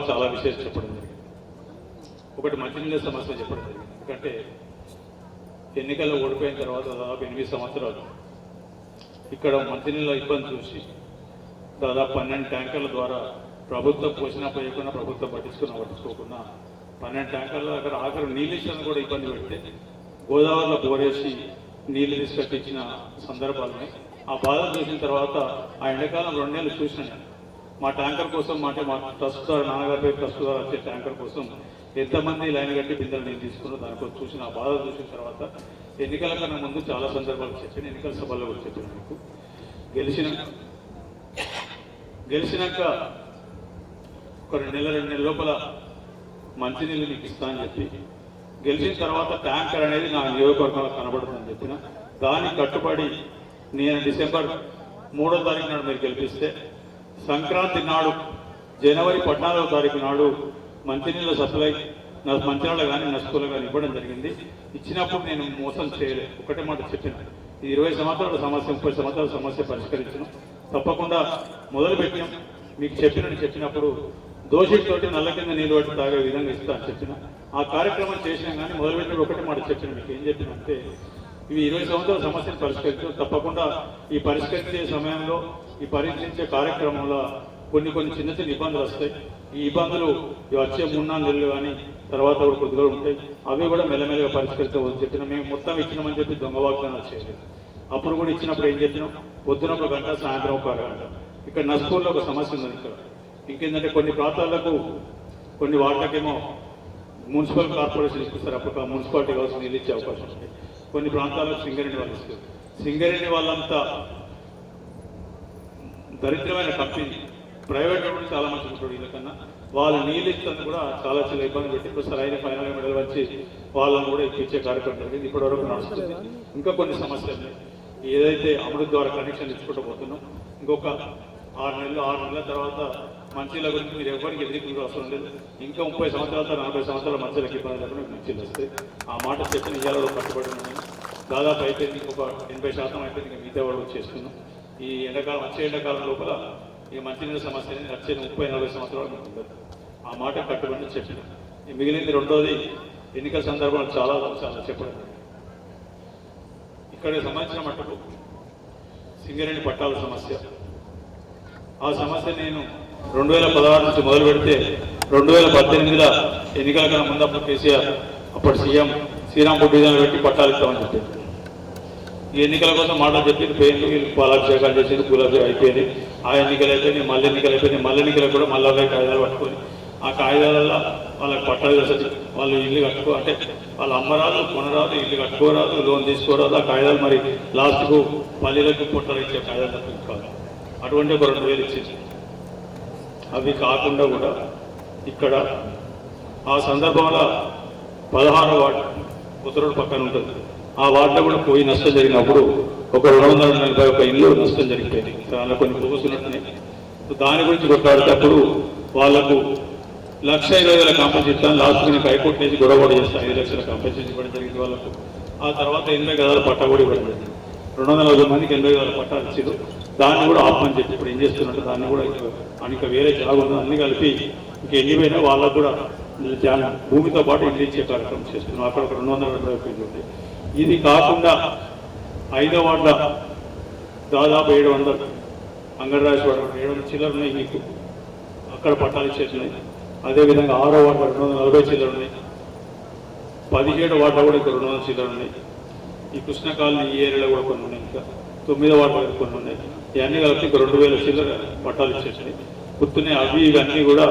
చాలా విషయాలు చెప్పడం జరిగింది. ఒకటి మంచినీళ్ళ సమస్య చెప్పడం జరిగింది. ఎందుకంటే ఎన్నికల్లో ఓడిపోయిన తర్వాత దాదాపు ఎనిమిది సంవత్సరాలు ఇక్కడ మంచినీళ్ళ ఇబ్బంది చూసి దాదాపు పన్నెండు ట్యాంకర్ల ద్వారా ప్రభుత్వం పోషణ పోయకుండా ప్రభుత్వం పట్టించుకున్నా పట్టించుకోకుండా పన్నెండు ట్యాంకర్ల దగ్గర ఆఖరి నీళ్ళు ఇచ్చిన కూడా ఇబ్బంది పెడితే గోదావరిలో బోరేసి నీళ్ళు తీసుకొచ్చిన సందర్భాలని ఆ బాధ చూసిన తర్వాత ఆ ఎండాకాలం రెండు నెలలు చూసినాను మా ట్యాంకర్ కోసం అంటే మా ట్రస్ట్ ద్వారా నాన్నగారి పేరు ట్రస్ట్ ద్వారా వచ్చే ట్యాంకర్ కోసం ఎంతమంది లైన్ కట్టి బిందెలు నేను తీసుకున్నా దానికి చూసిన ఆ బాధ చూసిన తర్వాత ఎన్నికల కన్నా ముందు చాలా సందర్భాలు చెప్పాను. ఎన్నికల సభల్లో కూడా చెప్పాను మీకు. గెలిచిన గెలిచినాక ఒక రెండు నెలల రెండు నెలల లోపల మంచినీళ్ళు నీకు ఇస్తానని చెప్పి గెలిచిన తర్వాత ట్యాంకర్ అనేది నా నియోజకవర్గంలో కనబడుతుందని చెప్పిన. దానికి కట్టుబడి నేను డిసెంబర్ మూడో తారీఖు నాడు మీరు గెలిపిస్తే సంక్రాంతి నాడు జనవరి పద్నాలుగో తారీఖు నాడు మంచినీళ్ళ సప్లై నా మంచినీళ్ళ కానీ నష్టంలో కానీ ఇవ్వడం జరిగింది. ఇచ్చినప్పుడు నేను మోసం చేయలేదు ఒకటే మాట చెప్పిన. ఇది ఇరవై సంవత్సరాల సమస్య ముప్పై సంవత్సరాల సమస్య పరిష్కరించను. తప్పకుండా మొదలు పెట్టాం మీకు చెప్పినని చెప్పినప్పుడు దోషితోటి నల్ల కింద నీళ్ళు పట్టి తాగే విధంగా ఇస్తా అని చెప్పిన. ఆ కార్యక్రమం చేసినా కానీ మొదలుపెట్టినప్పుడు ఒకటే మాట చెప్పిన మీకు. ఏం చెప్పినంటే ఇవి ఇరవై సంవత్సరాల సమస్యను పరిష్కరించడం. తప్పకుండా ఈ పరిష్కరించే సమయంలో ఈ పరిష్కరించే కార్యక్రమంలో కొన్ని కొన్ని చిన్న చిన్న ఇబ్బందులు వస్తాయి. ఈ ఇబ్బందులు వచ్చే మూడు నాలుగు నెలలు కానీ తర్వాత కూడా కొద్దిగా ఉంటాయి. అవి కూడా మెల్లమెల్లగా పరిష్కరించవచ్చు చెప్పిన మేము మొత్తం ఇచ్చినామని చెప్పి దొంగ వాగ్దానాలు చేయలేదు. అప్పుడు కూడా ఇచ్చినప్పుడు ఏం చెప్పినాం? పొద్దున ఒక గంట సాయంత్రం ఒక గంట ఇక్కడ నస్పూర్లో ఒక సమస్య ఉంది ఇక్కడ. ఇంకేంటంటే కొన్ని ప్రాంతాలకు కొన్ని వాటికేమో మున్సిపల్ కార్పొరేషన్ ఇస్తారు అప్పుడు మున్సిపాలిటీ కావాల్సిన నీళ్ళు ఇచ్చే అవకాశం ఉంది. కొన్ని ప్రాంతాల్లో సింగరేణి వాళ్ళు ఇస్తారు సింగరేణి వాళ్ళంతా దరిద్రమైన కంపెనీ. ప్రైవేట్ కూడా చాలా మంచి ఉంటాడు వీళ్ళకన్నా వాళ్ళు నీళ్ళు కూడా చాలా చాలా ఇబ్బంది పెట్టి ఇప్పుడు సరైన ఫైనల్ మెడల్ వచ్చి వాళ్ళని కూడా ఇచ్చే కార్యక్రమం జరిగింది. ఇప్పటి వరకు నడుస్తుంది. ఇంకా కొన్ని సమస్యలు ఏదైతే అమృత్ ద్వారా కనెక్షన్ ఇచ్చుకుంటూ పోతున్నాం. ఇంకొక ఆరు నెలలు ఆరు నెలల తర్వాత మంచిల గురించి మీరు ఎవరికి ఎదురు అవసరం లేదు. ఇంకా ముప్పై సంవత్సరాల తర్వాత నలభై సంవత్సరాల మధ్యలోకి ఇబ్బంది లేకుండా మంచిలు వస్తాయి. ఆ మాట చెప్పిన ఇవాళ కట్టుబడి ఉన్నాను. దాదాపు అయితే ఇంకొక ఎనభై శాతం అయితే ఇంకా మిగతా వాళ్ళు చేసుకున్నాం ఈ ఎండాకాలం వచ్చే ఎండాకాలం లోపల ఈ మంచినీళ్ళ సమస్య అనేది వచ్చే ముప్పై నలభై సంవత్సరాలు మనకు ఉండదు. ఆ మాట కట్టుబడి చెప్పిన. ఈ మిగిలింది రెండోది ఎన్నికల సందర్భంలో చాలా చాలా చెప్పడం. ఇక్కడ సంబంధించిన మట్టుకు సింగరేణి పట్టాల సమస్య. ఆ సమస్య నేను రెండు వేల పదహారు నుంచి మొదలు పెడితే రెండు వేల పద్దెనిమిదిలో ఎన్నికల కన్నా ముందు అప్పుడు కేసీఆర్ అప్పుడు సీఎం శ్రీరాంపూర్ డివిజన్ పెట్టి పట్టాలు ఇస్తామని చెప్పారు. ఈ ఎన్నికల కోసం మాటలు చెప్పింది పేర్లు వీళ్ళు పాలాభిషేకాలు చేసింది పూలాభిషేకం అయిపోయింది. ఆ ఎన్నికలు అయిపోయినాయి మళ్ళీ ఎన్నికలు అయిపోయినాయి మళ్ళీ ఎన్నికలు కూడా మళ్ళీ అవే కాగితాలు పట్టుకొని ఆ కాగితాలలో వాళ్ళకి పట్టాలు చేసేది వాళ్ళు ఇల్లు కట్టుకో అంటే వాళ్ళు అమ్మరాదు కొనరాదు ఇల్లు కట్టుకోరాదు లోన్ తీసుకోరాదు ఆ కాగితాలు మరి లాస్ట్కు పల్లెలకు పొట్టలు ఇచ్చే కాగితాలు తప్పించుకోవాలి అటువంటి ఒక రెండు వేలు ఇచ్చేసి అవి కాకుండా కూడా ఇక్కడ ఆ సందర్భంలో పదహారు వార్డు ఉత్తరుడు పక్కన ఉంటుంది. ఆ వార్డులో కూడా పోయి నష్టం జరిగినప్పుడు ఒక రెండు వందల నలభై ఒక ఇల్లు నష్టం జరిగిపోయింది. దానిలో కొన్ని పోగుతున్నట్టున్నాయి దాని గురించి కొట్లాడేటప్పుడు వాళ్ళకు లక్ష ఇరవై వేల కాంపెన్సేషన్ లాస్ట్ మీకు హైకోర్టు నుంచి గొడవ కూడా చేస్తాను ఐదు లక్షల కాంపెన్సేషన్ ఇవ్వడం జరిగింది వాళ్ళకు. ఆ తర్వాత ఎనభై గదాల పట్టా కూడా ఇవ్వడం జరిగింది. రెండు వందల మందికి ఎనభై వేల పట్టాలు ఇచ్చారు. దాన్ని కూడా ఆపమని చెప్పి ఇప్పుడు ఏం చేస్తున్నట్టు దాన్ని కూడా ఇంకా వేరే చాలా ఉంది అన్ని కలిపి ఇంక ఎన్ని పోయినా వాళ్ళకు కూడా భూమితో పాటు ఇల్లు ఇచ్చే కార్యక్రమం చేస్తున్నాం. అక్కడ ఒక రెండు వందల నలభై ఉంది. ఇది కాకుండా ఐదో వార్డుల దాదాపు ఏడు వందలు అంగన్వాడీ వాడు ఏడు వందల చిల్లర ఉన్నాయి మీకు అక్కడ పట్టాలు ఇచ్చేసినాయి. అదేవిధంగా ఆరో వార్డు రెండు వందల నలభై చిల్లర ఉన్నాయి. పదిహేడు వార్డులో కూడా ఇక్కడ రెండు వందల చిల్లర ఉన్నాయి. ఈ కృష్ణ కాలనీ ఈ ఏరియాలో కూడా కొన్ని ఉన్నాయి ఇంకా. తొమ్మిదో వార్డు వరకు కొన్ని ఉన్నాయి. ఇవన్నీ కలిపి ఒక రెండు వేల చిల్లర పట్టాలు ఇచ్చేసాయి గుర్తున్నాయి అవి ఇవన్నీ కూడా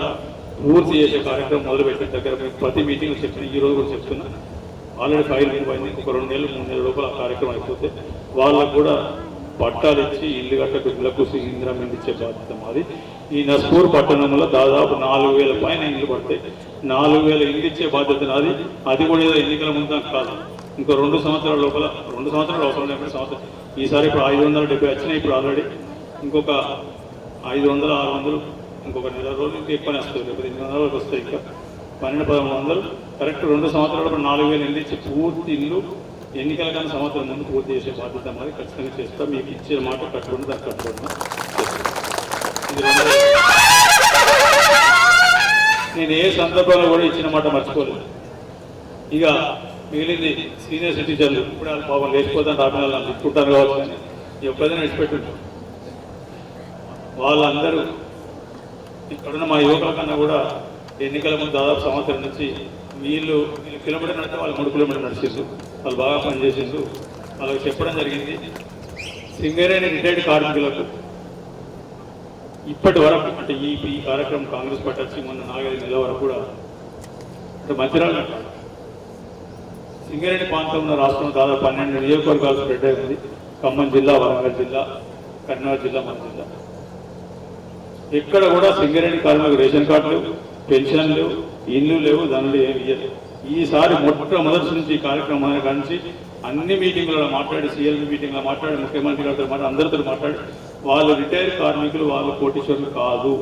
పూర్తి చేసే కార్యక్రమం మొదలుపెట్టిన దగ్గర మేము ప్రతి మీటింగ్ చెప్పిన ఈ రోజు కూడా చెప్తున్నా. ఆల్రెడీ ఫైల్ పోయింది. ఒక రెండు నెలలు మూడు నెలల లోపల ఆ కార్యక్రమం అయిపోతే వాళ్ళకు కూడా పట్టాలు ఇచ్చి ఇల్లు గట్ట బిడ్డలకు ఇందిరా మీద ఇచ్చే బాధ్యత మాది. ఈ నస్పూర్ పట్టణంలో దాదాపు నాలుగు వేల పైన ఇల్లు పడతాయి నాలుగు వేల ఇల్లు ఇచ్చే బాధ్యత నాది. అది కూడా ఏదో ఎన్నికల ముందు కాదు. ఇంకో రెండు సంవత్సరాల లోపల రెండు సంవత్సరాలు అవసరం సంవత్సరం. ఈసారి ఇప్పుడు ఐదు వందల డెబ్బై వచ్చినాయి ఇప్పుడు ఆల్రెడీ ఇంకొక ఐదు వందలు ఆరు వందలు ఇంకొక నెల రోజులు ఇంకా ఎక్కువనే వస్తాయి. లేకపోతే ఎనిమిది వందల వరకు వస్తాయి ఇంకా. పన్నెండు పదమూడు వందలు. కరెక్ట్ రెండు సంవత్సరాలు నాలుగు వేలు ఇల్లు ఇచ్చి పూర్తి ఇల్లు ఎన్నికల కానీ సంవత్సరం ముందు పూర్తి చేసే బాధ్యత మరి ఖచ్చితంగా చేస్తా. మీకు ఇచ్చే మాట కట్టుకుని దాన్ని కట్టుకుంటున్నా నేను ఏ సందర్భంలో కూడా ఇచ్చిన మాట మర్చిపోలేదు. ఇక మిగిలింది సీనియర్ సిటిజన్లు ఇప్పుడు వాళ్ళు పాపం లేచిపోతాను రాబోయే వాళ్ళు తిట్టుకుంటారు కావచ్చు ఎప్పుడైనా విడిచిపెట్టు వాళ్ళందరూ ఇక్కడున్న మా యువకుల కన్నా కూడా ఎన్నికల ముందు దాదాపు సంవత్సరం నుంచి వీళ్ళు వీళ్ళు కిలోమీటర్ నడితే వాళ్ళు మూడు కిలోమీటర్ నడిచిండ్రు. వాళ్ళు బాగా పనిచేసిండ్రు. వాళ్ళకి చెప్పడం జరిగింది సింగరేణి రిటైర్డ్ కార్మికులకు ఇప్పటి వరకు అంటే ఈ కార్యక్రమం కాంగ్రెస్ పార్టీ వచ్చి మొన్న నాలుగైదు నెలల వరకు కూడా అంటే మంచిర్యాల సింగరేణి ప్రాంతంలో రాష్ట్రం రాష్ట్రంలో దాదాపు పన్నెండు నియోజకవర్గాలు స్ప్రెడ్ అయింది ఖమ్మం జిల్లా వరంగల్ జిల్లా కర్నూలు జిల్లా మన జిల్లా. ఎక్కడ కూడా సింగరేణి కార్మికులకు రేషన్ కార్డు లేవు పెన్షన్ లేవు ఇల్లు లేవు ధనులు ఏమి ఇయ్యరు ఈసారి మొట్టమొదటి నుంచి ఈ కార్యక్రమాన్ని కలిసి అన్ని మీటింగ్లలో మాట్లాడి సీఎల్బీ మీటింగ్లో మాట్లాడి ముఖ్యమంత్రి గారితో మాట్లాడి అందరితో మాట్లాడి వాళ్ళు రిటైర్ కార్మికులు వాళ్ళు కోటీశ్వరులు కాదు.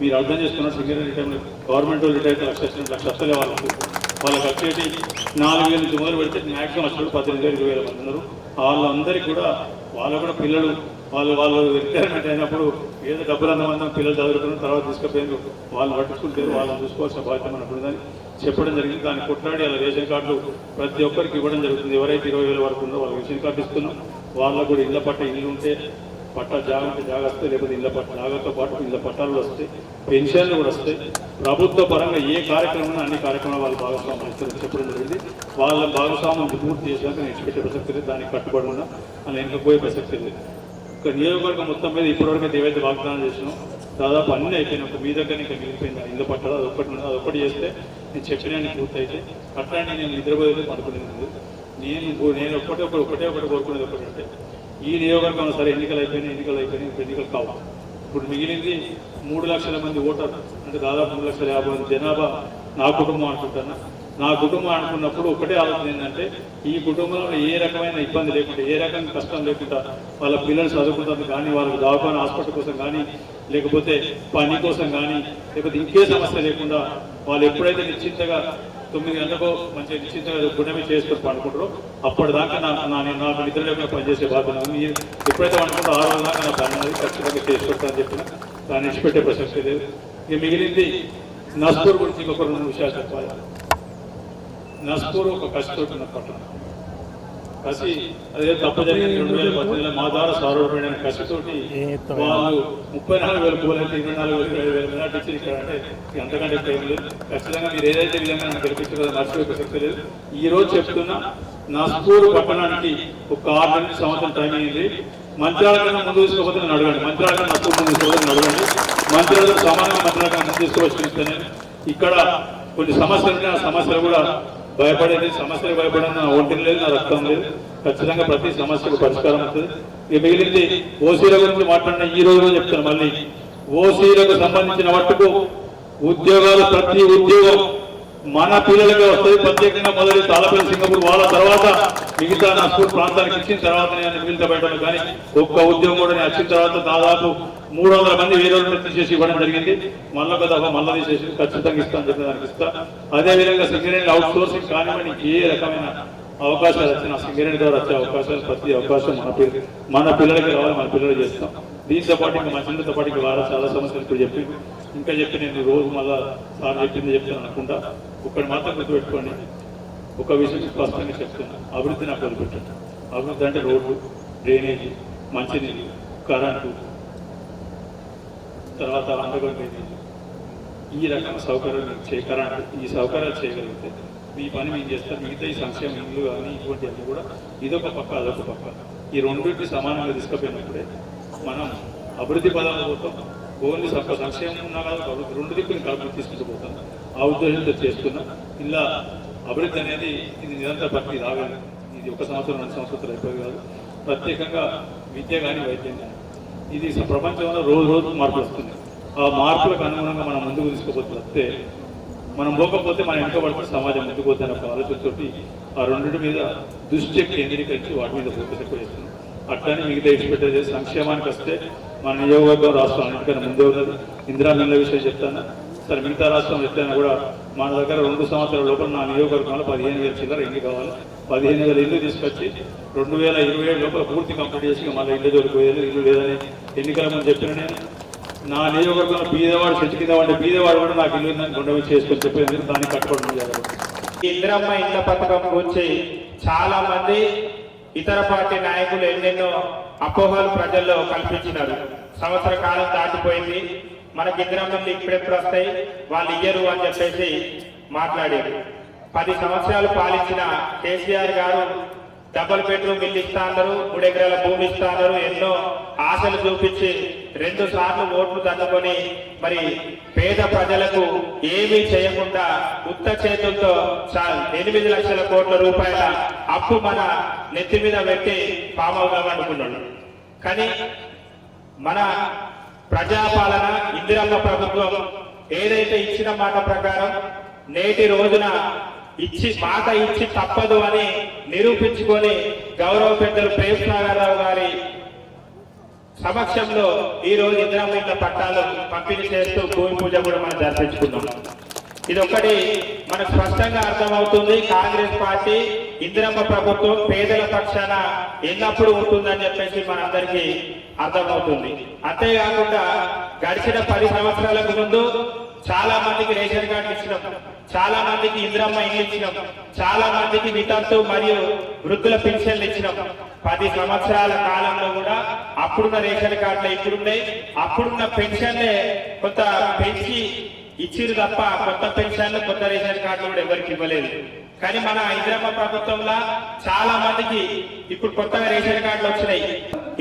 మీరు అర్థం చేసుకున్న Singareni retire government retire lakh లక్షలే వాళ్ళు వాళ్ళకు వాళ్ళకి వచ్చేసి నాలుగు వేలు నుంచి పెడితే మ్యాక్సిమం అసలు పద్దెనిమిది వేలు ఇరవై వేల మంది ఉన్నారు. వాళ్ళందరికీ కూడా వాళ్ళు కూడా పిల్లలు వాళ్ళు వాళ్ళు రిటైర్మెంట్ అయినప్పుడు ఏదో డబ్బులు అన్నమందం పిల్లలు చదువుకున్న తర్వాత తీసుకుపోయింది వాళ్ళు పట్టుకుంటారు వాళ్ళని చూసుకోవాల్సిన బాధ్యత మనకు ఉందని చెప్పడం జరిగింది. దాన్ని కొట్లాడి అలా రేషన్ కార్డులు ప్రతి ఒక్కరికి ఇవ్వడం జరుగుతుంది. ఎవరైతే ఇరవై వేల వరకు ఉందో వాళ్ళకి రేషన్ కార్డు ఇస్తున్నాం. వాళ్ళకు కూడా ఇళ్ళ పట్ట ఇల్లు ఉంటే పట్టాలు జాగ్రత్త జాగ్రత్త వస్తాయి లేకపోతే ఇళ్ళ పట్ట జాగాతో పాటు ఇళ్ళ పట్టాలు వస్తాయి పెన్షన్లు కూడా వస్తాయి ప్రభుత్వ పరంగా ఏ కార్యక్రమం అన్ని కార్యక్రమాలు వాళ్ళు భాగస్వామ్యం ఇస్తారు చెప్పడం జరిగింది. వాళ్ళ భాగస్వామ్యం పూర్తి చేశాక నేను ఇచ్చిపెట్టే ప్రసక్తి లేదు. దానికి కట్టుబడి ఉన్నా. అని ఇంకా పోయే ప్రసక్తి లేదు. ఇక నియోజకవర్గం మొత్తం మీద ఇప్పటివరకు అయితే ఏవైతే వాగ్దానం చేసినాం దాదాపు అన్నీ అయిపోయినాయి. ఒక మీ దగ్గర ఇంకా మిగిలిపోయింది. ఇల్లు పట్టాలి అది ఒకటి ఉన్నది. అది ఒకటి చేస్తే నేను చెప్పిన పూర్తయితే అట్లాంటి నేను నిద్రపోయేది పడుకునేది లేదు. నేను నేను ఒక్కటే ఒకటి ఒకటే ఒకటి కోరుకునేది ఒకటి అంటే ఈ నియోజకవర్గంలో సరే ఎన్నికలు అయిపోయినాయి ఎన్నికలు అయిపోయినాయి ఎన్నికలు కావు. ఇప్పుడు మిగిలింది మూడు లక్షల మంది ఓటర్ అంటే దాదాపు మూడు లక్షల యాభై మంది జనాభా నా కుటుంబం అనుకుంటున్నా. నా కుటుంబం అనుకున్నప్పుడు ఒకటే ఆలోచన ఏంటంటే ఈ కుటుంబంలో ఏ రకమైన ఇబ్బంది లేకుండా ఏ రకమైన కష్టం లేకుండా వాళ్ళ పిల్లలు చదువుకుంటారు కానీ వాళ్ళకి దవాఖాన హాస్పిటల్ కోసం కానీ లేకపోతే పని కోసం కానీ లేకపోతే ఇంకే సమస్య లేకుండా వాళ్ళు ఎప్పుడైతే నిశ్చింతగా తొమ్మిది గంటలకు మంచి నిశ్చిత గుణమే చేసుకొని పండుకుంటారో. అప్పటిదాకా నా నా నేను నాకు నిద్ర లేకుండా పనిచేసే బాధ్యత ఉంది. ఎప్పుడైతే అనుకుంటో ఆరు రోజుల దాకా నా పని అనేది ఖచ్చితంగా చేసి అని చెప్పిన దాన్ని ఇచ్చిపెట్టే ప్రసక్తి లేదు. ఇక మిగిలింది నస్పూర్ గురించి ఇంకొక రెండు విషయాలు చెప్పాలి. నస్పూర్ ఒక కష్టపడుతున్న పట్టణం. కసి అదే తప్ప జరిగింది రెండు వేల పద్దెనిమిదిలో మా ద్వారా సారూఢమైన కసితోటి వాళ్ళు ముప్పై నాలుగు వేల పూలైతే ఇరవై నాలుగు వేల వేల మెజార్టీ ఇచ్చి ఇక్కడ అంటే ఇక అంతకంటే ఎక్కువ ఏం లేదు. ఖచ్చితంగా మీరు ఏదైతే విధంగా నన్ను గెలిపించారో మర్చిపోయే ప్రసక్తి లేదు. ఈ రోజు చెప్తున్నా నస్పూర్ పట్టణానికి ఒక ఆరు నుంచి సంవత్సరం టైం అయింది. మంత్రాల కన్నా ముందు తీసుకోకపోతే అడగండి. మంత్రాల కన్నా నస్పూర్ ముందు తీసుకోకపోతే అడగండి. మంత్రాలతో సమానంగా మంత్రాల కన్నా ముందు తీసుకువచ్చిన ఇక్కడ కొన్ని సమస్యలు ఉన్నాయి ఆ సమస్యలు కూడా భయపడేది సమస్యలు భయపడిన నా ఒంటిని లేదు నా రక్తం లేదు. ఖచ్చితంగా ప్రతి సమస్యకు పరిష్కారం అవుతుంది ఇక మిగిలింది ఓసీల గురించి మాట్లాడిన ఈ రోజు చెప్తాను మళ్ళీ. ఓసీలకు సంబంధించిన మట్టుకు ఉద్యోగాలు ప్రతి ఉద్యోగం మన పిల్లలకే వస్తుంది. ప్రత్యేకంగా మొదటి తాళపల్లి సింగపూర్ వాళ్ళ తర్వాత మిగతా నా స్కూల్ ప్రాంతానికి ఇచ్చిన తర్వాత నేను మిగతా పెట్టాను కానీ ఒక్క ఉద్యోగం కూడా నేను వచ్చిన తర్వాత దాదాపు మూడు వందల మంది వేరే ప్రయత్నం చేసి ఇవ్వడం జరిగింది. మళ్ళీ కదా దఫా మళ్ళీ తీసేసి ఖచ్చితంగా ఇస్తాను చెప్పి దానికి ఇస్తా. అదేవిధంగా సింగరేణి అవుట్ సోర్సింగ్ కానివ్వండి ఏ రకమైన అవకాశాలు వచ్చిన సింగరేణి ద్వారా వచ్చే అవకాశాలు ప్రతి అవకాశం మన పిల్లలు మన పిల్లలకి రావాలి మన పిల్లలు చేస్తాం. దీంతో పాటు ఇంకా మా చిన్నతో పాటు వారు చాలా సమస్యలు ఇప్పుడు చెప్పి ఇంకా చెప్పి నేను రోజు మళ్ళా సార్ చెప్పింది చెప్తాను అనుకుంటా ఒక్కటి మాత్రం గుర్తుపెట్టుకోండి. ఒక విషయం స్పష్టంగా చెప్తున్నాను అభివృద్ధి నాకు వదిలిపెట్టండి. అభివృద్ధి అంటే రోడ్లు డ్రైనేజీ మంచినీళ్ళు కరెంటు తర్వాత అండర్గ్రౌండ్ డ్రైనేజీ. ఈ రకమైన సౌకర్యాలు చే కరెంటు. ఈ సౌకర్యాలు చేయగలిగితే మీ పని మేము చేస్తాం. మిగతా ఈ సంక్షేమ ఇల్లు కానీ ఇటువంటి అన్ని కూడా ఇదొక పక్క అదొక పక్క. ఈ రెండింటిని సమానంగా తీసుకుపోయినప్పుడే మనం అభివృద్ధి పదాలు పోతాం. ఓన్లీ ఒక సంక్షేమం ఉన్నా కాదు రెండు దిక్కులు కలిపి తీసుకుంటూ ఆ ఉద్దేశంతో చేస్తున్నా ఇలా అభివృద్ధి అనేది ఇది నిరంతర ప్రక్రియ రాగలదు ఇది ఒక సంవత్సరం రెండు సంవత్సరాలు అయిపోయి కాదు. ప్రత్యేకంగా విద్య కానీ వైద్యం కానీ ఇది ప్రపంచంలో రోజు రోజు మార్పులు వస్తుంది ఆ మార్పులకు అనుగుణంగా మనం ముందుకు తీసుకుపోతే వస్తే మనం పోకపోతే మనం వెనుకబడితే సమాజం ముందుకు పోతే ఒక ఆలోచనతోటి ఆ రెండింటి మీద దృష్టి కేంద్రీకరించి వాటి మీద ఫోకస్ ఎక్కువ చేస్తున్నాం. అట్లానే మిగతా ఇచ్చిపెట్టేది సంక్షేమానికి వస్తే మన నియోజకవర్గం రాష్ట్రం అన్నిటికన్నా ముందే ఉన్నది ఇందిరా విషయం చెప్తాను? సరే మిగతా రాష్ట్రం ఎట్లయినా కూడా మన దగ్గర రెండు సంవత్సరాల లోపల నా నియోజకవర్గంలో పదిహేను వేల చిల్లర ఇల్లు కావాలి. పదిహేను వేల ఇల్లు తీసుకొచ్చి రెండు వేల ఇరవై ఏడు లోపల పూర్తి కంప్లీట్ చేసి మళ్ళీ ఇల్లు దొరికిపోయేది ఇల్లు లేదని ఎన్నికల ముందు చెప్పిన నేను. నా నియోజకవర్గంలో బీదవాడు చెట్టు కింద ఉండే బీదవాడు కూడా నాకు ఇల్లు ఉందని గుండె చేసుకొని చెప్పేది దాన్ని కట్టుకోవడం జరగదు? ఇందిరమ్మ ఇండ్ల పథకం గురించి చాలా మంది ఇతర పార్టీ నాయకులు ఎన్నెన్నో అపోహలు ప్రజల్లో కల్పించినారు. సంవత్సర కాలం దాటిపోయింది. మనకి ఇందిరమ్మ ఇప్పుడెప్పుడు వస్తాయి. వాళ్ళు ఇయ్యరు అని చెప్పేసి మాట్లాడారు. పది సంవత్సరాలు పాలించిన కేసీఆర్ గారు డబుల్ బెడ్రూమ్ ఇల్లు ఇస్తా అన్నారు. మూడు ఎకరాల భూమి ఇస్తా అన్నారు. ఎన్నో ఆశలు చూపించి రెండు సార్లు ఓట్లు దండుకొని మరి పేద ప్రజలకు ఏమీ చేయకుండా ఉత్త చేతులతో ఎనిమిది లక్షల కోట్ల రూపాయల అప్పు మన నెత్తి మీద పెట్టి పామవుదాం అనుకున్నాడు కానీ మన ప్రజాపాలన ఇందిరమ్మ ప్రభుత్వం ఏదైతే ఇచ్చిన మాట ప్రకారం నేటి రోజున ఇచ్చి మాట ఇచ్చి తప్పదు అని నిరూపించుకొని గౌరవ పెద్దలు ప్రేమ్ నాగారావు గారి సమక్షంలో ఈ రోజు ఇందిరమ్మ పట్టాలు పంపిణీ చేస్తూ భూమి పూజ కూడా మనం జరిపించుకున్నాం. ఇది ఒకటి మనకు స్పష్టంగా అర్థమవుతుంది. కాంగ్రెస్ పార్టీ ఇందిరమ్మ ప్రభుత్వం పేదల పక్షాన ఎన్నప్పుడు ఉంటుందని చెప్పేసి మనందరికీ అర్థమవుతుంది. అంతేకాకుండా గడిచిన పది సంవత్సరాలకు ముందు చాలా మందికి రేషన్ కార్డు ఇచ్చినాం. చాలా మందికి ఇందిరమ్మ ఇల్లు ఇచ్చినాం. చాలా మందికి వితంతు మరియు వృద్ధుల పెన్షన్లు ఇచ్చినాం. పది సంవత్సరాల కాలంలో కూడా అప్పుడున్న రేషన్ కార్డులు ఇప్పుడున్నాయి. అప్పుడున్న పెన్షన్లే కొంత పెంచి ఇచ్చిరు తప్ప కొత్త పెన్షన్లు కొత్త రేషన్ కార్డులు కూడా ఎవరికి ఇవ్వలేదు. కానీ మన ఇందిరమ్మ ప్రభుత్వంలో చాలా మందికి ఇప్పుడు కొత్తగా రేషన్ కార్డులు వచ్చినాయి.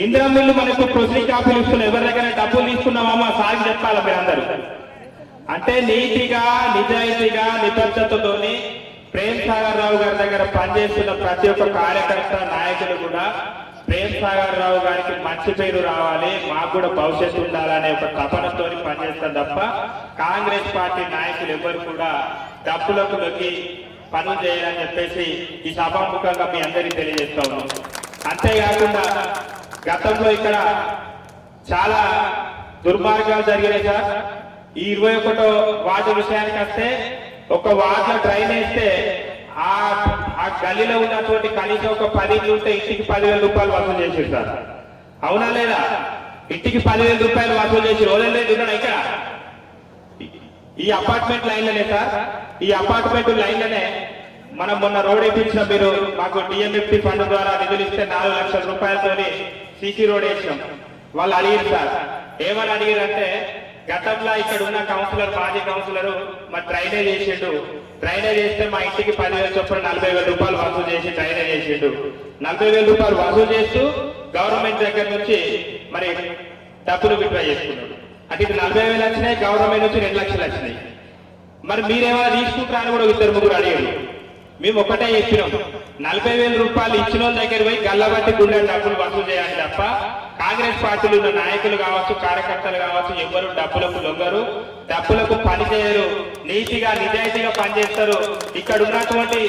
ఇందిరమ్మ మనకు ప్రొసీ కాపీలు ఇస్తున్నాయి ఎవరి దగ్గర డబ్బులు తీసుకున్నామా సాగి చెప్పాలి మీరు అందరూ అంటే నీతిగా నిజాయితీగా నిబద్ధతతోని ప్రేమ్ సాగర్ రావు గారి దగ్గర పనిచేస్తున్న ప్రతి ఒక్క కార్యకర్త నాయకులు కూడా ప్రేమ్ సాగర్ రావు గారికి మంచి పేరు రావాలి మాకు కూడా భవిష్యత్తు ఉండాలనే ఒక తపనతో పనిచేస్తారు తప్ప కాంగ్రెస్ పార్టీ నాయకులు ఎవరు కూడా డబ్బులకు లొక్కి పనులు చేయాలని చెప్పేసి ఈ సభాముఖంగా మీ అందరికీ తెలియజేస్తా ఉన్నాం. అంతేకాకుండా గతంలో ఇక్కడ చాలా దుర్మార్గాలు జరిగినాయి సార్. ఈ ఇరవై ఒకటో వార్డు విషయానికి వస్తే ఒక వార్డులో డ్రైన్ వేస్తే ఆ ఆ గల్లీలో ఉన్నటువంటి కనీసం ఒక పది ఇల్లు ఉంటే ఇంటికి పదివేల రూపాయలు వసూలు చేసారు సార్. అవునా లేదా? ఇంటికి పదివేల రూపాయలు వసూలు చేసి రోజులు లేదు ఇక్కడ ఈ అపార్ట్మెంట్ లైన్లనే సార్. ఈ అపార్ట్మెంట్ లైన్లనే మనం మొన్న రోడ్ వేయించిన మీరు మాకు డిఎంఎఫ్టీ ఫండ్ ద్వారా నిధులు ఇస్తే నాలుగు లక్షల రూపాయలతో సిసి రోడ్ వేసినాం. వాళ్ళు అడిగారు సార్. ఏమని అడిగారు అంటే గతంలో ఇక్కడ ఉన్న కౌన్సిలర్ మాజీ కౌన్సిలర్ మా డ్రైనేజ్ చేసిండు. డ్రైనేజ్ చేస్తే మా ఇంటికి పదివేల చొప్పున నలభై వేల రూపాయలు వసూలు చేసి డ్రైనేజ్ చేసిండు. నలభై వేల రూపాయలు వసూలు చేస్తూ గవర్నమెంట్ దగ్గర నుంచి మరి డబ్బులు విత్డ్రా చేసుకున్నాడు. అంటే ఇది నలభై వేలు వచ్చినాయి గవర్నమెంట్ నుంచి రెండు లక్షలు వచ్చినాయి. మరి మీరేమైనా తీసుకుంటారా అని కూడా ఇద్దరు ముగ్గురు అడిగారు. మేము ఒకటే చెప్పినాం. నలభై వేల రూపాయలు ఇచ్చిన వాళ్ళ దగ్గర పోయి గల్లబట్టి గుండె డబ్బులు వసూలు చేయాలి తప్ప కాంగ్రెస్ పార్టీలో ఉన్న నాయకులు కావచ్చు కార్యకర్తలు కావచ్చు ఎవరు డబ్బులకు లొంగరు. డబ్బులకు పనిచేయరు నీతిగా నిజాయితీగా పనిచేస్తారు ఇక్కడ ఉన్నటువంటి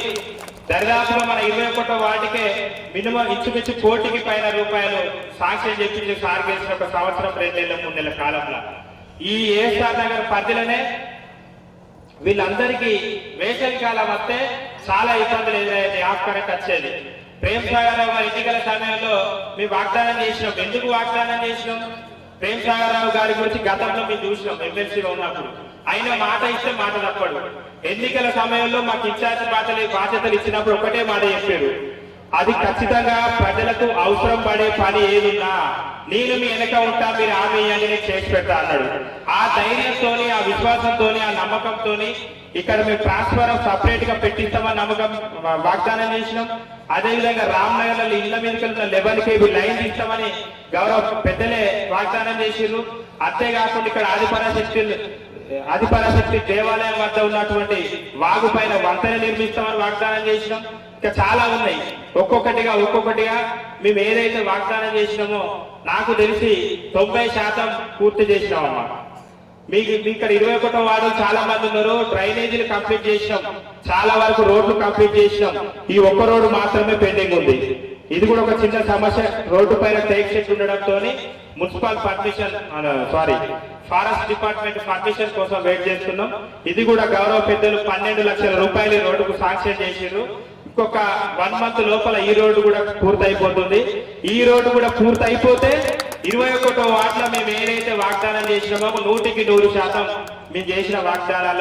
దరిదాపులో మన ఇరవై ఒకటో వాటికే మినిమం ఇంచుమించు కోటికి పైన రూపాయలు సాక్ష్యం చెప్పించి సార్ గెలిచిన ఒక సంవత్సరం రెండేళ్ళ మూడు నెలల కాలంలో. ఈ ఏఎస్ఆర్ నగర్ పరిధిలోనే వీళ్ళందరికీ వేసవి కాలం వస్తే చాలా ఇబ్బందులు ఎదురయ్యాయి. ఆఫ్ కరెంట్ వచ్చేది. ప్రేమ్ సాగరరావు గారి ఎన్నికల సమయంలో మేము వాగ్దానం చేసినాం. ఎందుకు వాగ్దానం చేసినాం? ప్రేమ్ సాగరరావు గారి గురించి గతంలో మేము చూసినాం ఎమ్మెల్సీలో ఉన్నప్పుడు. ఆయన మాట ఇస్తే మాట తప్పడు. ఎన్నికల సమయంలో మాకు ఇన్ఛార్జ్ బాధ్యత బాధ్యతలు ఇచ్చినప్పుడు ఒకటే మాట చెప్పాడు. అది ఖచ్చితంగా ప్రజలకు అవసరం పడే పని ఏదున్నా నేను మీ వెనక ఉంటా మీరు హామీ అని నేను చేసి పెడతా అన్నాడు. ఆ ధైర్యంతోని ఆ విశ్వాసంతోని ఆ నమ్మకంతోని ఇక్కడ మేము ట్రాన్స్ఫర్ సపరేట్గా పెట్టిస్తామని నమ్మకం వాగ్దానం చేసినాం. అదే విధంగా రామ్నగర్ ఇళ్ళ మీదకి వెళ్తున్న లెవెన్ కేబీ లైన్ ఇస్తామని గౌరవ పెద్దలే వాగ్దానం చేసిర్రు అంతేకాకుండా ఇక్కడ ఆదిపరాశక్తి ఆదిపరాశక్తి దేవాలయం వద్ద ఉన్నటువంటి వాగు పైన వంతెన నిర్మిస్తామని వాగ్దానం చేసినాం. ఇంకా చాలా ఉన్నాయి. ఒక్కొక్కటిగా ఒక్కొక్కటిగా మేము ఏదైతే వాగ్దానం చేసినామో నాకు తెలిసి తొంభై శాతం పూర్తి చేసినాం మీకు మీకు ఇక్కడ ఇరవై ఒకటో వార్డు చాలా మంది ఉన్నారు. డ్రైనేజీలు కంప్లీట్ చేసినాం. చాలా వరకు రోడ్లు కంప్లీట్ చేసినాం. ఈ ఒక్క రోడ్డు మాత్రమే పెండింగ్ ఉంది. ఇది కూడా ఒక చిన్న సమస్య. రోడ్డు పైన టేక్ చెట్టు ఉండడంతో municipal permission sorry forest department permission కోసం వెయిట్ చేస్తున్నాం. ఇది కూడా గౌరవ పెద్దలు పన్నెండు లక్షల రూపాయలు రోడ్డుకు శాంక్షన్ చేసిర్రు ఇంకొక వన్ మంత్ లోపల ఈ రోడ్డు కూడా పూర్తయిపోతుంది. ఈ రోడ్డు కూడా పూర్తయిపోతే ఇరవై ఒకటో వార్డులో మేము ఏదైతే వాగ్దానం చేసినామో నూటికి నూరు శాతం మేము చేసిన వాగ్దానాలు